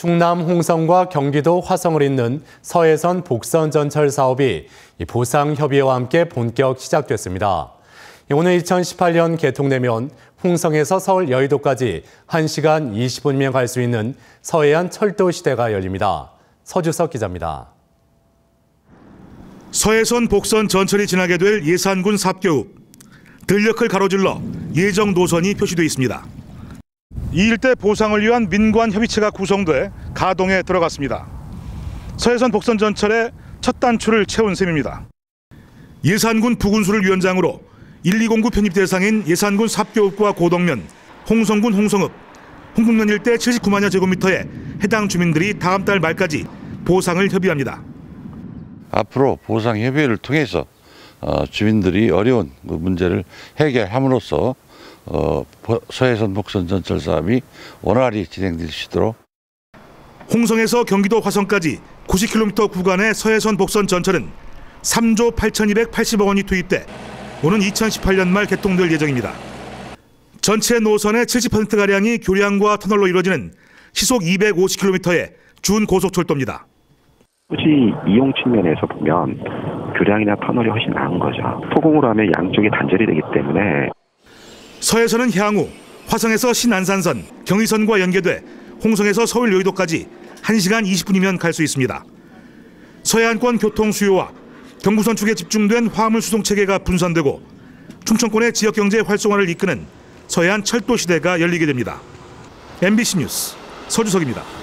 충남 홍성과 경기도 화성을 잇는 서해선 복선 전철 사업이 보상 협의회와 함께 본격 시작됐습니다. 오늘 2018년 개통되면 홍성에서 서울 여의도까지 1시간 20분이면 갈 수 있는 서해안 철도 시대가 열립니다. 서주석 기자입니다. 서해선 복선 전철이 지나게 될 예산군 삽교읍. 들녘을 가로질러 예정 노선이 표시되어 있습니다. 이 일대 보상을 위한 민관 협의체가 구성돼 가동에 들어갔습니다. 서해선 복선 전철의 첫 단추를 채운 셈입니다. 예산군 부군수를 위원장으로 1209 편입 대상인 예산군 삽교읍과 고덕면, 홍성군 홍성읍, 홍북면 일대 79만여 제곱미터에 해당 주민들이 다음 달 말까지 보상을 협의합니다. 앞으로 보상 협의회를 통해서 어, 주민들이 어려운 그 문제를 해결함으로써 어, 서해선 복선 전 철 사업이 원활히 진행될 수 있도록 홍성에서 경기도 화성까지 90km 구간의 서해선 복선 전철은 3조 8,280억 원이 투입돼 오는 2018년 말 개통될 예정입니다. 전체 노선의 70%가량이 교량과 터널로 이루어지는 시속 250km의 준 고속철도입니다. 토지 이용 측면에서 보면 교량이나 터널이 훨씬 나은 거죠. 포공으로 하면 양쪽이 단절이 되기 때문에 서해선은 향후 화성에서 신안산선, 경의선과 연계돼 홍성에서 서울 여의도까지 1시간 20분이면 갈 수 있습니다. 서해안권 교통 수요와 경부선 축에 집중된 화물 수송 체계가 분산되고 충청권의 지역 경제 활성화를 이끄는 서해안 철도 시대가 열리게 됩니다. MBC 뉴스 서주석입니다.